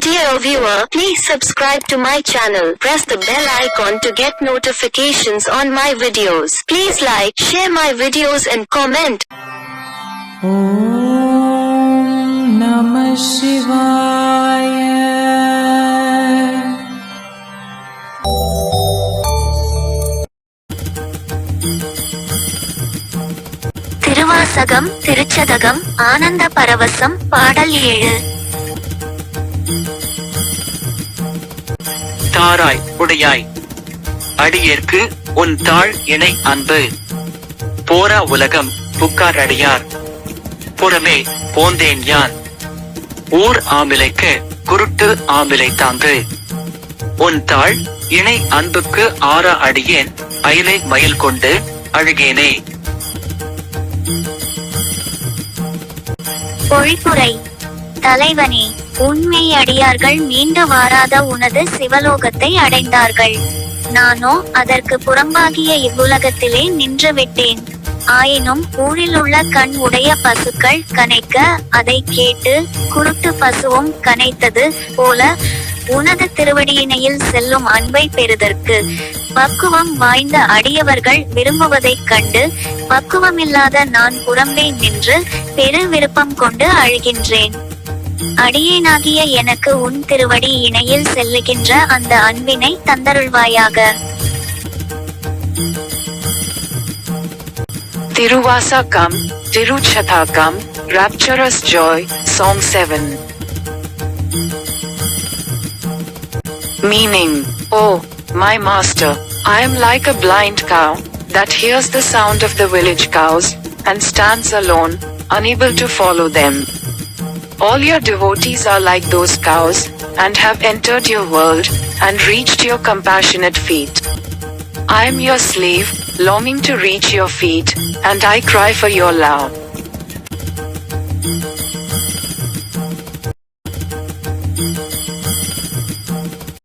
Dear viewer, please subscribe to my channel. Press the bell icon to get notifications on my videos. Please like, share my videos and comment. Om Namah Shivaya. Thiruvasagam Thiruchathagam ஆனந்த பரவசம் பாடல் ஏழு தாராய் உடையாய். அடியேற்கு உன் தாழ் இணை அன்பு. போரா உலகம் புக்கார் அடியார். புறமே போந்தேன் யான் ஊர் ஆமிலைக்கு குருட்டு ஆமிலை தாங்கு. உன் தாழ் இணை அன்புக்கு ஆறா அடியேன் அயலை மயில் கொண்டு அழுகேனே. பொழிப்புரை. தலைவனே. உண்மை அடியார்கள் மீண்டு வாராத உனது சிவலோகத்தை அடைந்தார்கள். நானோ அதற்கு புறம்பாகிய இவ்வுலகத்திலே நின்று விட்டேன் ஆயினும் ஊரிலுள்ள கண் உடைய பசுக்கள் கனைக்க அதை கேட்டு குருட்டு பசுவும் கனைத்தது போல உனது திருவடியினையில் செல்லும் அன்பை பெறுதற்கு. பக்குவம் வாய்ந்த அடியவர்கள் விரும்புவதைக் கண்டு பக்குவமில்லாத நான் புறம்பே நின்று பெரு விருப்பம் கொண்டு அழுகின்றேன். அடியேனாகிய எனக்கு உன் திருவடி இணையில் செல்லுகின்ற அந்த அன்பினை தந்தருள்வாயாக Tiruvasakam, Tiruchathakam, Rapturous Joy, Song 7. Meaning, Oh, my master, I am like a blind cow, that hears the sound of the village cows, and stands alone, unable to follow them. All your devotees are like those cows, and have entered your world, and reached your compassionate feet. I am your slave, longing to reach your feet, and I cry for your love.